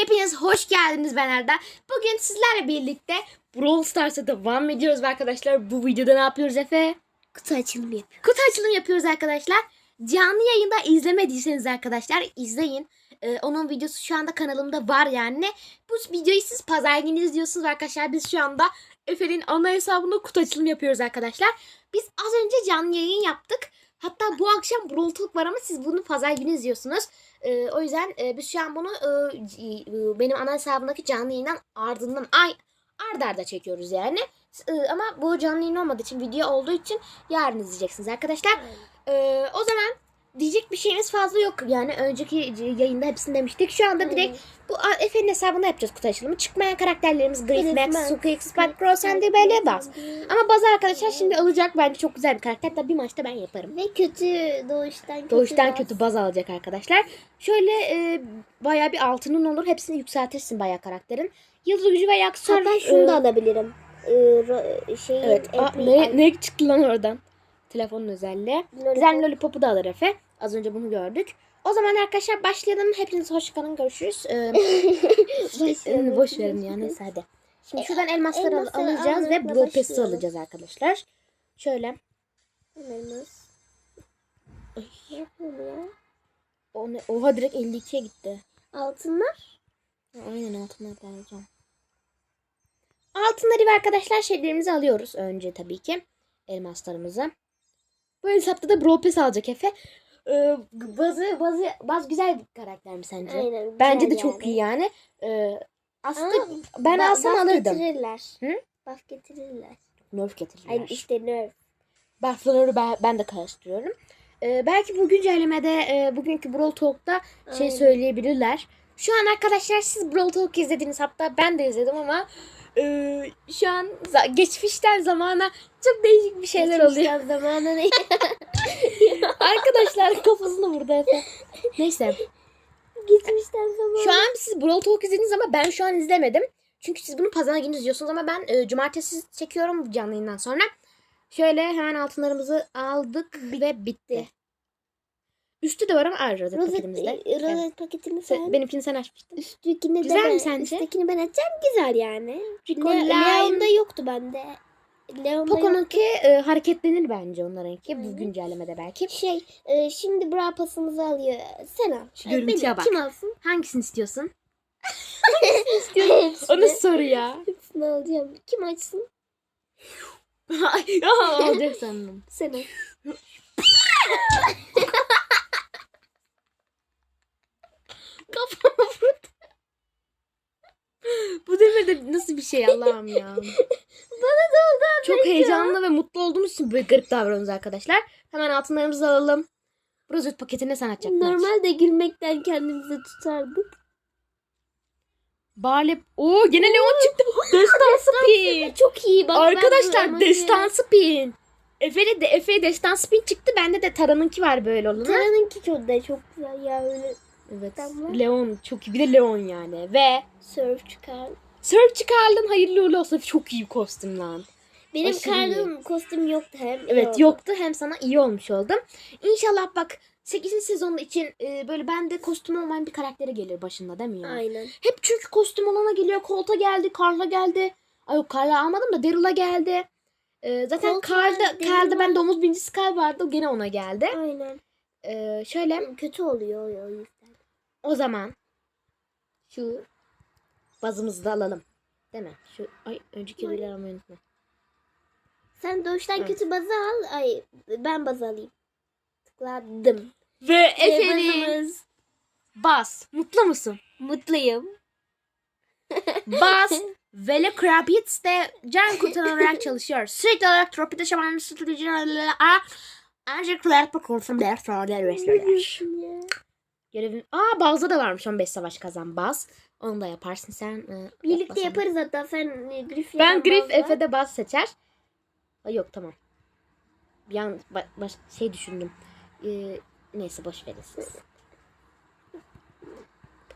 hepiniz hoş geldiniz ben Arda. Bugün sizlerle birlikte Brawl Stars'a devam ediyoruz arkadaşlar. Bu videoda ne yapıyoruz Efe? Kutu açılımı yapıyor. Kutu açılımı yapıyoruz arkadaşlar. Canlı yayında izlemediyseniz arkadaşlar izleyin. Ee, onun videosu şu anda kanalımda var yani. Bu videoyu siz pazar günü izliyorsunuz arkadaşlar. Biz şu anda Efe'nin ana hesabında kutu açılımı yapıyoruz arkadaşlar. Biz az önce canlı yayın yaptık. Hatta bu akşam Brawl Talk var ama siz bunu pazar günü izliyorsunuz. Ee, o yüzden e, biz şu an bunu e, e, benim ana hesabımdaki canlı yayından ardından ay ard arda çekiyoruz yani. E, ama bu canlı yayın olmadığı için video olduğu için yarın izleyeceksiniz arkadaşlar. Ee, o zaman diyecek bir şeyimiz fazla yok. Yani önceki yayında hepsini demiştik. Şu anda direkt bu Efe'nin hesabında yapacağız kutu açılımı. Çıkmayan karakterlerimiz Griff, Max, Max, Suki, Spike, Crow, Sandy ve Buzz. Ama bazı arkadaşlar şimdi alacak. Bence çok güzel bir karakter. Tabii bir maçta ben yaparım. Ve kötü doğuştan kötü. Doğuştan bas. kötü baz alacak arkadaşlar. Şöyle e, bayağı bir altının olur. Hepsini yükseltirsin bayağı karakterin. Yıldız gücü ve aksör. Hatta şunu e, da alabilirim. Ro- şeyin, Evet. Aa, ne, ne çıktı lan oradan? Telefonun özelliği. Lollipop. Güzel Lollipop'u da alır Efe. Az önce bunu gördük. O zaman arkadaşlar başlayalım. Hepiniz hoş kalın. Görüşürüz. Ee, Başlayalım. boş verin ya. Neyse hadi. Şimdi şuradan elmasları al- elmasları alacağız ve almakla Brawl başlayalım. alacağız arkadaşlar. Şöyle. Elmas. Ne yapıyorum ya? o ne? Oha direkt 52'ye gitti. Altınlar. Aynen altınları da alacağım. Altınları ve arkadaşlar şeylerimizi alıyoruz önce tabii ki. Elmaslarımızı. Bu hesapta da Brawl Pass alacak Efe. Ee, bazı, bazı, bazı güzel bir karakter mi sence? Aynen. Bence de güzel çok iyi yani. Ee, aslında Ama ben Ba- alsam buff alırdım. getirirler. Hı? Buff getirirler. Nerf getirirler. Ay işte nerf. Buff'ları ben, ben de karıştırıyorum. Ee, belki bu güncellemede e, bugünkü Brawl Talk'ta şey Aynen. söyleyebilirler. Şu an arkadaşlar siz Brawl Talk izlediniz hatta ben de izledim ama e, şu an za- geçmişten zamana çok değişik bir şeyler oluyor. Geçmişten zamana ne? arkadaşlar kafasını vurdu Efe. Neyse. Geçmişten zamana. Şu an siz Brawl Talk izlediniz ama ben şu an izlemedim. Çünkü siz bunu pazar günü izliyorsunuz ama ben e, cumartesi çekiyorum canlı yayından sonra. Şöyle hemen altınlarımızı aldık ve bitti. Üstü de var ama ayrı rozet Rozet, paketimizde. e, Evet. rozet paketini Sen- sen. benimkini sen açmıştın. Üsttekini Güzel de mi ben, sence? Üsttekini ben açacağım. Güzel yani. Rico Le-. Leon'da yoktu bende. Leon'da. Poco'nunki e, hareketlenir bence onlarınki. Bu Aynen. güncellemede belki. Şey e, şimdi bra pasımızı alıyor. Sen al. Şu E, görüntüye benim. bak. Kim alsın? Hangisini istiyorsun? Hepsini. O nasıl soru ya? Hepsini alacağım. Kim açsın? Olacak sandım. Sen al. Kafama vurdu. Bu devirde nasıl bir şey Allah'ım ya. Bana da oldu Çok heyecanlı ve mutlu olduğumuz için böyle garip davranıyoruz arkadaşlar. Hemen altınlarımızı alalım. Rozet paketine sen açacaksın. Normalde gülmekten kendimizi tutardık. Barley. Oo gene Leon çıktı. Destansı pin. Çok iyi bak. ben Arkadaşlar destansı pin. Efe'de de Efe'ye destansı pin çıktı. Bende de Tara'nınki var böyle olanı. Tara'nınki çok da çok güzel ya öyle Evet. Tamam. Leon çok iyi. Bir de Leon yani. Ve surf çıkar. Surf çıkardın. Hayırlı uğurlu olsun. Çok iyi kostüm lan. Benim Aşırı iyi. kostüm yoktu hem. Evet oldu. yoktu. Hem sana iyi olmuş oldum. İnşallah bak 8. sezonu için e, böyle bende kostüm olmayan bir karaktere gelir başında değil mi ya? Aynen. Hep çünkü kostüm olana geliyor. Colt'a geldi. Carl'a geldi. Ay yok Carl'a almadım da Daryl'a geldi. E, zaten Colt Carl'da, ben domuz bincisi Carl vardı. O gene ona geldi. Aynen. E, şöyle Kötü oluyor o zaman şu bazımızı da alalım. Değil mi? Şu ay önceki videoları almayı unutma. Sen doğuştan kötü bazı al. Ay ben baz alayım. Tıkladım. Ve Efendim. Bas. Mutlu musun? Mutluyum. Bas Vele Krabitz de can kurtaran olarak çalışıyor. Sürekli olarak tropide şamanın stratejilerle ancak kular kurtulsun der sonra Görevin... Aa Baz'da da varmış 15 savaş kazan Baz. Onu da yaparsın sen. e, Birlikte yapmasan. yaparız hatta sen e, Griff Ben Griff. Efe'de Baz seçer. Ay, yok tamam. Bir an ba- baş, şey düşündüm. Ee, neyse boş verin siz.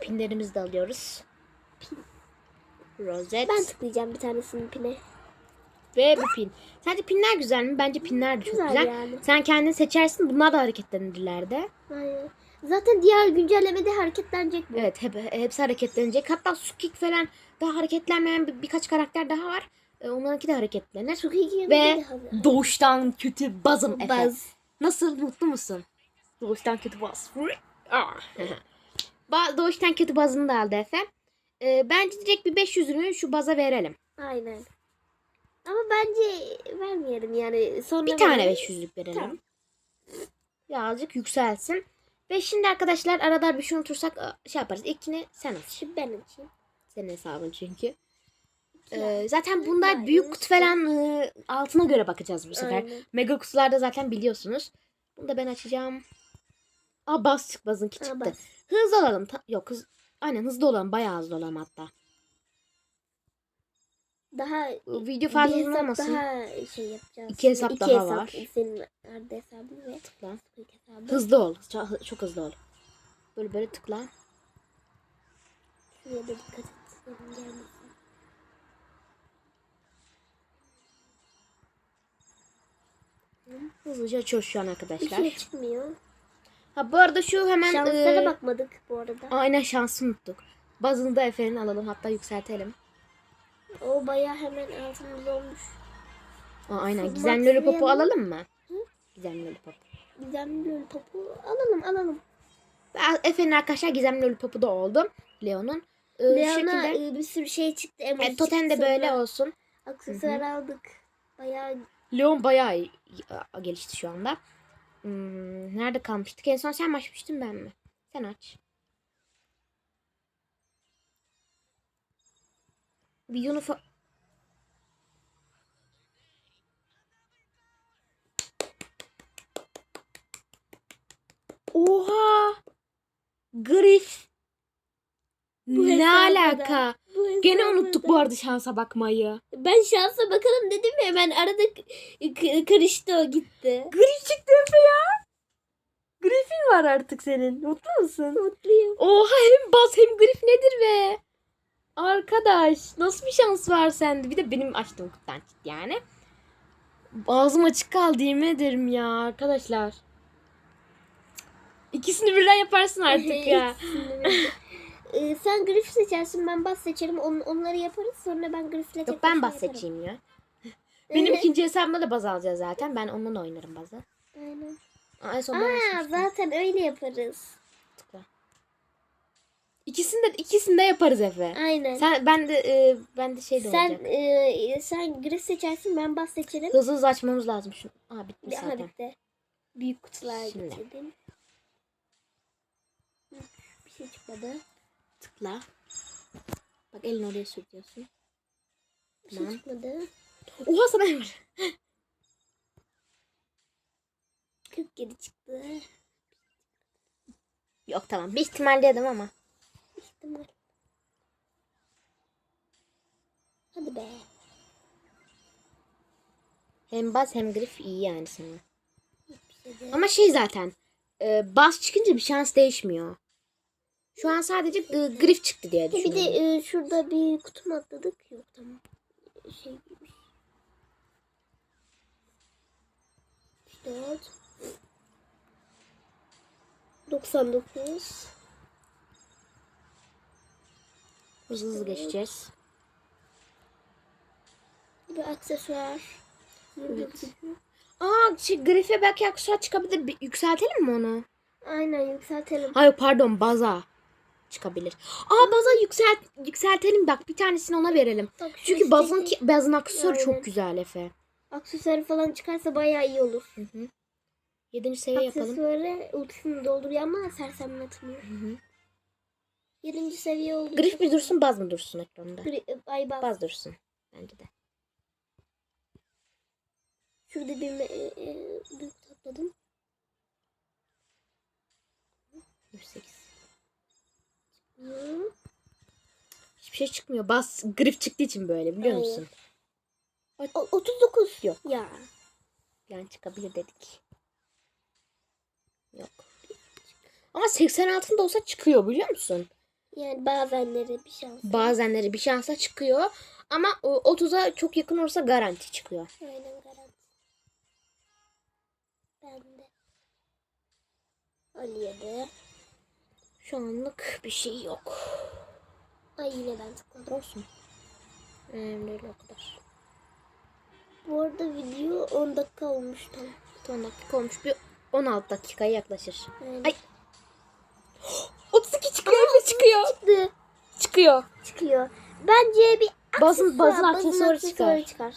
Pinlerimizi de alıyoruz. Rozet. Ben tıklayacağım bir tanesinin pine. Ve bu pin. Sence pinler güzel mi? Bence pinler de çok Güzel güzel. yani. Sen kendin seçersin. Bunlar da hareketlenirler de. Aynen. Zaten diğer güncellemede hareketlenecek bu. Evet hep, hepsi hareketlenecek. Hatta Sukik falan daha hareketlenmeyen bir, birkaç karakter daha var. E, onlarınki de hareketlenir. Sukiki'ye Ve de hazır. Doğuştan kötü bazım Efe. Baz. Nasıl mutlu musun? Doğuştan kötü baz. Ba- Doğuştan kötü bazını da aldı Efe. E, bence direkt bir 500'ünü şu baza verelim. Aynen. Ama bence vermeyelim yani. Sonra Bir tane verelim. 500'lük verelim. Tamam. Birazcık yükselsin. Ve şimdi arkadaşlar arada bir şey unutursak e, şey yaparız. İlkini sen aç. Şu ben için. Senin hesabın çünkü. Ee, zaten bunlar büyük kutu falan e, altına göre bakacağız bu sefer. Aynen. Mega kutularda zaten biliyorsunuz. Bunu da ben açacağım. Aa bas çık bazınki Aa, çıktı. bas. Hızlı olalım. Ta- Yok hız Aynen hızlı olalım. Bayağı hızlı olalım hatta. Daha Video fazla bir olmasın. daha şey yapacağız. İki hesap İki daha hesap. var. Senin Arda hesabın ve Tıkla. Hesabı. Hızlı ol. Çok, çok hızlı ol. Böyle böyle tıkla. Şuraya da dikkat et. Gelmesin. Hızlıca açıyoruz şu an arkadaşlar. şey çıkmıyor. Ha bu arada şu hemen Şanslara e, bakmadık bu arada. Aynen şansı unuttuk. Bazını da Efe'nin alalım. Hatta yükseltelim. O baya hemen altımız olmuş. Aa, aynen. Gizemli Lollipop'u alalım mı? Hı? Gizemli Lollipop. Gizemli Lollipop'u alalım alalım. Ve Efe'nin arkadaşlar Gizemli Lollipop'u da oldu. Leon'un. Ee, Leon'a şekilde. e, bir sürü şey çıktı. emoji E, totem de böyle olsun. Aksesuar aldık. Bayağı Leon bayağı iyi- gelişti şu anda. Hmm, nerede kalmıştık? En son sen açmıştın ben mi? Sen aç. Bir uniform... Oha! Grif. Bu ne da- alaka? bu Gene unuttuk da- bu arada şansa bakmayı. Ben şansa bakalım dedim ya hemen arada karıştı o gitti. Grif çıktı Efe ya. Grif'in var artık senin. Mutlu musun? Mutluyum. Oha hem bas hem grif nedir be? Arkadaş nasıl bir şans var sende? Bir de benim açtığım kutudan çıktı yani. Ağzım açık kaldı yemin ederim ya arkadaşlar. İkisini birden yaparsın artık ya. Ee, sen grif seçersin ben bas seçerim On, onları yaparız sonra ben grifle Yok ben bas yaparım. seçeyim ya. Benim ikinci hesabımda da baz alacağız zaten. Ben onunla oynarım bazı. Aynen. Aa, en son ben Aa zaten öyle yaparız. Tıkla. İkisini de ikisini de yaparız Efe. Aynen. Sen ben de e, ben de şey de Sen olacak. e, sen grif seçersin ben bas seçerim. Hızlı hızlı açmamız lazım şunu. Aa Bir aha zaten. bitti. Büyük kutular Şimdi. getirdim. Hı, Bir şey çıkmadı. Tıkla. Bak elini oraya sürtüyorsun. Bir şey Tamam. çıkmadı. Oha sana emir. 47 çıktı. Yok tamam. Bir ihtimal dedim ama. İhtimal. Hadi be. Hem bas hem grif iyi yani sana. Şey Ama şey zaten. E, bas çıkınca bir şans değişmiyor. Şu an sadece e, grif çıktı diye Bir de düşünüyorum. e, şurada bir kutu mu atladık? Yok tamam. Şey gibiymiş. 4 99 Hızlı hızlı geçeceğiz. bir aksesuar. Evet. Aa şey, grife belki aksesuar çıkabilir. Bir yükseltelim mi onu? Aynen yükseltelim. Hayır pardon baza çıkabilir. Aa baza yükselt yükseltelim bak bir tanesini ona verelim. Bak Çünkü bazın ki, bazın aksesuarı Aynen. çok güzel Efe. aksesuarı falan çıkarsa bayağı iyi olur. Hı hı. Yedinci seviye yapalım. Aksesuarı ultisini dolduruyor ama sersemletmiyor. Hı hı. Yedinci seviye oldu. Grif mi dursun baz mı dursun ekranda? Gri- Ay bak. Baz dursun. Bence de. Şurada bir me- e, büyük topladım. 108. Hı. Hiçbir şey çıkmıyor. Bas grif çıktığı için böyle biliyor Aynen. musun? O- 39. Yok. Ya. Yani çıkabilir dedik. Yok. Ama 86'ında olsa çıkıyor biliyor musun? Yani bazenleri bir şans. Bazenleri bir şansa çıkıyor. Ama o 30'a çok yakın olursa garanti çıkıyor. Aynen garanti. Ben de. 17. Şu anlık bir şey yok. Ay yine ben tıkladım. Olsun. Önemli değil o kadar. Bu arada video 10 dakika olmuş tam. 10 dakika olmuş. Bir 16 dakikaya yaklaşır. Aynen. Ay. 32 çıkıyor. Efe çıkıyor. Çıktı. Çıkıyor. Çıkıyor. Bence bir Bazın, bazın aksesuarı çıkar. çıkar.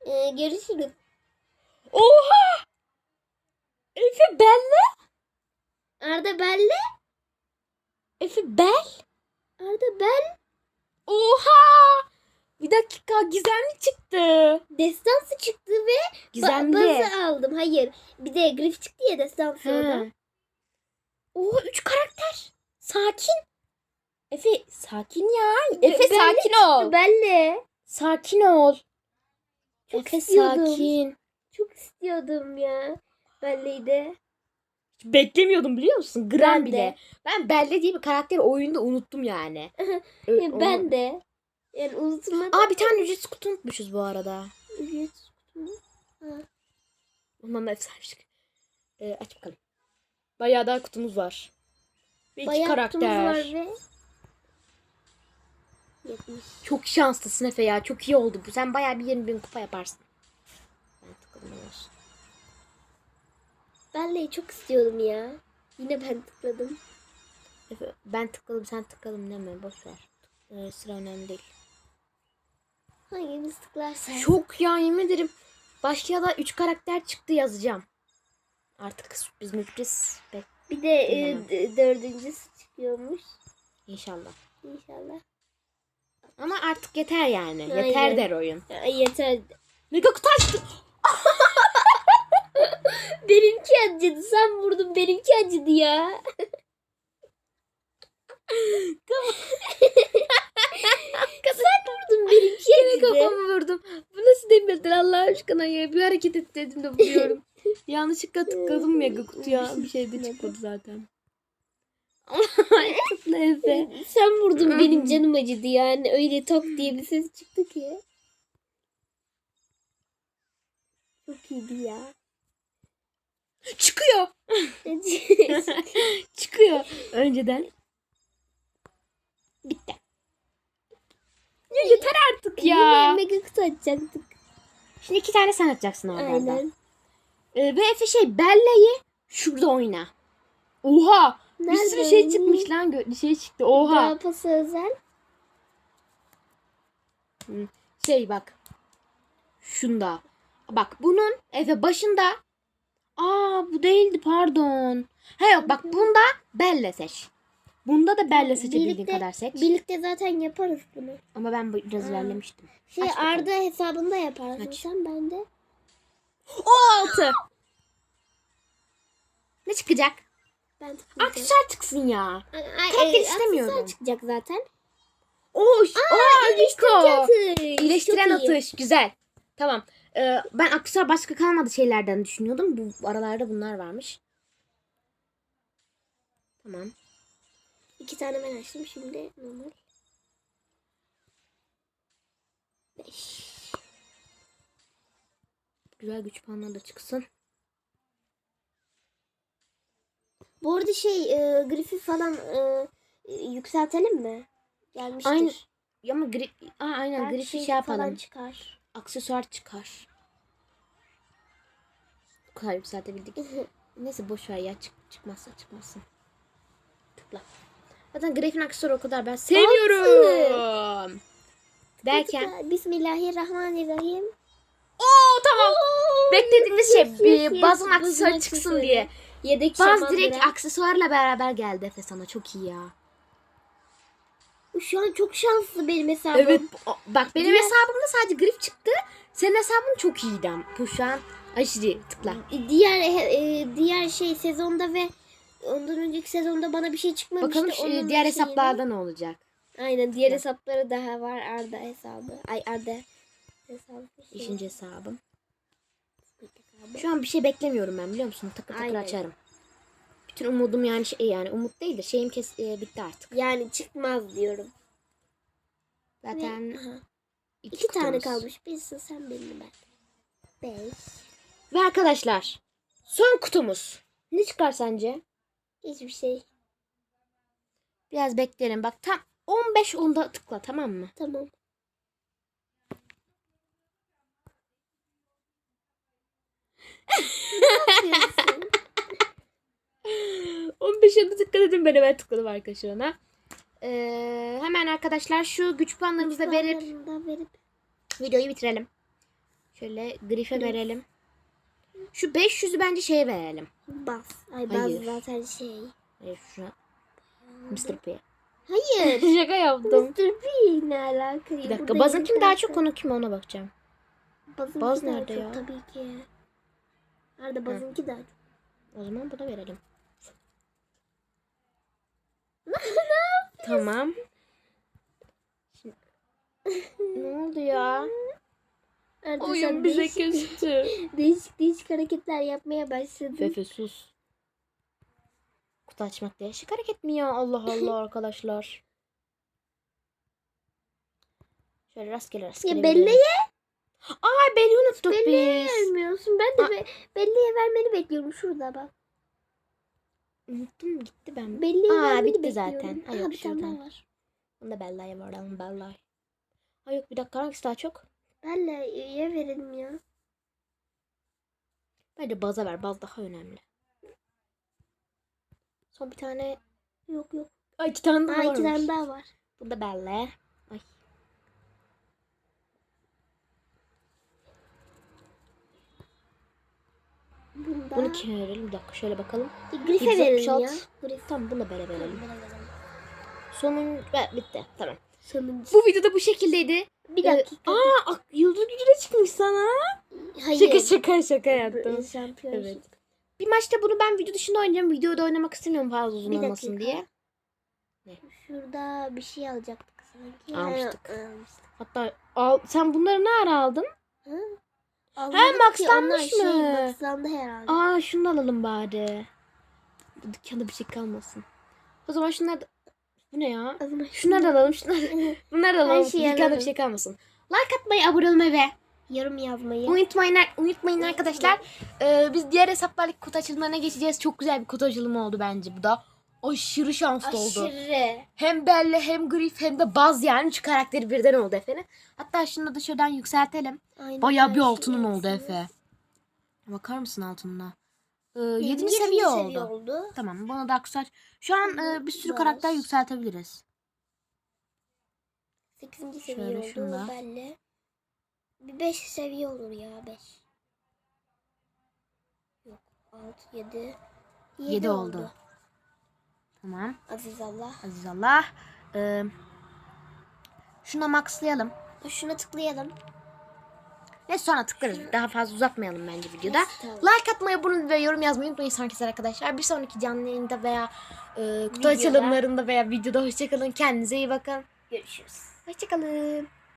Ee, görüşürüz. Oha! Efe Belle? Arda Belle. Efe Bel? Arda Bell. Oha! Bir dakika gizemli çıktı. Destansı çıktı ve ba- Gizemli. bazı aldım. Hayır. Bir de grif çıktı ya destansı orada. He. Oha 3 karakter. Sakin. Efe sakin ya. Efe Belle sakin ol. Belle. Sakin ol. Çok Efe istiyordum. sakin. Çok istiyordum ya. Belle'yi de. Hiç beklemiyordum biliyor musun? Gram Ben de. bile. Ben Belle diye bir karakteri oyunda unuttum yani. Ö- onu- ben de. Yani unutmadım. Aa bir tane ücretsiz kutu unutmuşuz bu arada. Ücret kutu. Ondan da efsane. Ee, aç bakalım. Bayağı daha kutumuz var. Ve iki Bayağı karakter. kutumuz var ve 70. Çok şanslısın Efe ya. Çok iyi oldu bu. Sen bayağı bir 20 bin kupa yaparsın. Ben tıkladım. Belle'yi çok istiyordum ya. Yine ben tıkladım. Efe, ben tıkladım sen tıkladın deme. Boş ver. Ee, sıra önemli değil. Hangimiz tıklarsa. Çok ya yemin ederim. Başka da 3 karakter çıktı yazacağım. Artık sürpriz müpriz. Bek Bir de e, dördüncüsü çıkıyormuş. inşallah. İnşallah. Ama artık yeter yani. Aynen. Yeter der oyun. Ya, yeter. Mega kutu açtı. Benimki acıdı. Sen vurdun. Benimki acıdı ya. Sen vurdun. Benimki Yine acıdı. kafamı vurdum. Bu nasıl demirdir Allah aşkına ya. Bir hareket et dedim de vuruyorum. Yanlışlıkla tıkladım mega kutuya. Bir şey de çıkmadı zaten. Efe. Sen vurdun. Benim canım acıdı yani. Öyle tok diye bir ses çıktı ki. Çok iyiydi ya. Çıkıyor. Çıkıyor. Önceden. Bitti. Ya yeter artık ya. Yine mega kutu açacaktık. Şimdi iki tane sen atacaksın orada. Aynen. Ee, ve Efe şey Bella'yı şurada oyna. Oha. Bir sürü şey çıkmış lan. gö- Şey çıktı. Oha. Daha pası özel. Şey bak. Şunda. Bak bunun Efe başında. Aa bu değildi pardon. Ha yok bak bunda Bella seç. Bunda da Bella seçebildiğin kadar seç. Birlikte zaten yaparız bunu. Ama ben bu- biraz ilerlemiştim. Şey Aç bakalım. Arda hesabında yaparsın Aç. sen ben de. O altı. ne çıkacak? Ben tıklayacağım. Aksesuar çıksın ya. Karakter ay, istemiyorum. aksesuar çıkacak zaten. Oo, Aa, Rico. Atış. İyileştiren atış. Güzel. Tamam. Ee, ben aksesuar başka kalmadı şeylerden düşünüyordum. Bu aralarda bunlar varmış. Tamam. İki tane ben açtım şimdi normal. Güzel güç puanları da çıksın. Bu arada şey e, grifi falan e, e, yükseltelim mi? Gelmiştir. Aynı- Ama gri... Aa, aynen Belki grifi şey şey yapalım. falan çıkar. Aksesuar çıkar. Bu kadar yükseltebildik. Neyse boş ver ya. Çık, çıkmazsa çıkmasın. Tıkla. Zaten Grif'in aksesuarı o kadar ben sevmiyorum. Derken. Bismillahirrahmanirrahim. Oo tamam. Beklediğimiz şey Yes, bir yes, yes. bazın aksesuarı çıksın diye. Yedek Baz direkt bırak. aksesuarla beraber geldi Efe sana. Çok iyi ya. Şu an çok şanslı benim hesabım. Evet. Bak benim Diğer- hesabımda sadece grif çıktı. Senin hesabın çok iyiydi ama. Bu şu an aşırı tıkla. Diğer e, diğer şey sezonda ve ondan önceki sezonda bana bir şey çıkmamıştı. Bakalım şu- diğer şeyini- hesaplarda ne olacak? Aynen diğer hesapları daha var Arda hesabı. Ay Arda hesabı. Şey, Beşinci hesabım. hesabı. Şu an bir şey beklemiyorum ben biliyor musun? Takır takır Aynen. açarım. Bütün umudum yani şey yani umut değil de şeyim kes e, bitti artık. Yani çıkmaz diyorum. Zaten aha, iki, iki tane kalmış. Birisi sen benim ben. Beş. Ve arkadaşlar son kutumuz. Ne çıkar sence? Hiçbir şey. Biraz bekleyelim. Bak tam 15 onda tıkla tamam mı? Tamam. ne yapıyorsun? 15 onda tıkla dedim ben hemen tıkladım arkadaşlar ona. Ee, hemen arkadaşlar şu güç puanlarımızı da verip verip. videoyu bitirelim. Şöyle grife Grif. verelim. Şu 500'ü bence şeye verelim. Bas. Ay bas Hayır. zaten şey. Hayır şuna. Mr. P. Hayır. Şaka yaptım. Mr. P ne alaka? Bir dakika. Bazın kim daha çok konu kim ona bakacağım. Bazın Baz nerede ya? Tabii ki. Nerede bazınki daha çok. O zaman buna verelim. tamam. Şimdi... ne oldu ya? Oyun bize değişik, küstü. değişik değişik hareketler yapmaya başladın. Fefe sus. Kutu açmak değişik hareket mi ya? Allah Allah arkadaşlar. Şöyle rastgele rastgele. Ya belleğe Aa belli unuttuk belleğe biz. vermiyorsun. Ben de be, belleğe vermeni bekliyorum. Şurada bak. Unuttum gitti ben. Belleğe Aa, bitti bekliyorum. zaten. Ay, Aha, yok, bir tane şuradan. var. Bunu da Bella'ya varalım Bella'ya. Ay yok bir dakika hangisi daha çok? Belleğe verelim ya. Bence baza ver. Baz daha önemli. Son bir tane. Yok yok. Ay iki tane daha Aa, iki tane daha var. Bu da Bella. Ay. Bunda. Bunu kime verelim? Bir dakika şöyle bakalım. Grife Yüz verelim ya. altı. Grif. Tamam bunu da Bella verelim. Sonun ve bitti. Tamam. Sonuncu. Bu videoda bu şekildeydi. Bir Ee, dakika. aa ak- yıldız gücüne çıkmış sana. Hayır. Şaka şaka şaka yaptım. Şampiyon. Evet. Bir maçta bunu ben video dışında oynayacağım. Videoda oynamak istemiyorum fazla uzun Bir olmasın dakika. diye. Şurada bir şey alacaktık sanki. Almıştık. Ha, almıştık. Hatta al, sen bunları ne ara aldın? Ha? Almadık ki, maxlanmış onlar mı? Şey, maxlandı herhalde. Aa şunu da alalım bari. Dükkanda bir şey kalmasın. O zaman şunlar da... Bu ne ya? Şunları da alalım. Şunları... Bunları da alalım. şeyi Dükkanda alalım. bir şey kalmasın. Like atmayı, abone olmayı ve yorum yazmayı. unutmayın, unutmayın arkadaşlar. Ee, biz diğer hesaplarla kutu açılımlarına geçeceğiz. Çok güzel bir kutu açılımı oldu bence bu da. Aşırı şanslı oldu. Aşırı. Hem Belle hem Griff hem de Baz yani üç karakteri birden oldu efendim. Hatta şunu da şuradan yükseltelim. Aynen Bayağı bir altının oldu. Efe. Bakar mısın altınına? Ee, Yedinci yedinci seviye oldu. seviye oldu. Tamam bunu da aksaç. Şu an e, bir sürü Baz. karakter yükseltebiliriz. Sekizinci Şöyle seviye oldu şunda. belli. Bir beş seviye olur ya beş. Yok altı yedi. Yedi oldu. Tamam. Aziz Allah. Aziz Allah. Ee, şuna maxlayalım. Şuna tıklayalım. Ne sonra tıklarız. Daha fazla uzatmayalım bence videoda. Tamam. Like atmayı, abone ve yorum yazmayı unutmayın herkese arkadaşlar. Bir sonraki canlı yayında veya e, kutu Videoda. açılımlarında veya videoda hoşçakalın. Kendinize iyi bakın. Görüşürüz. Hoşçakalın.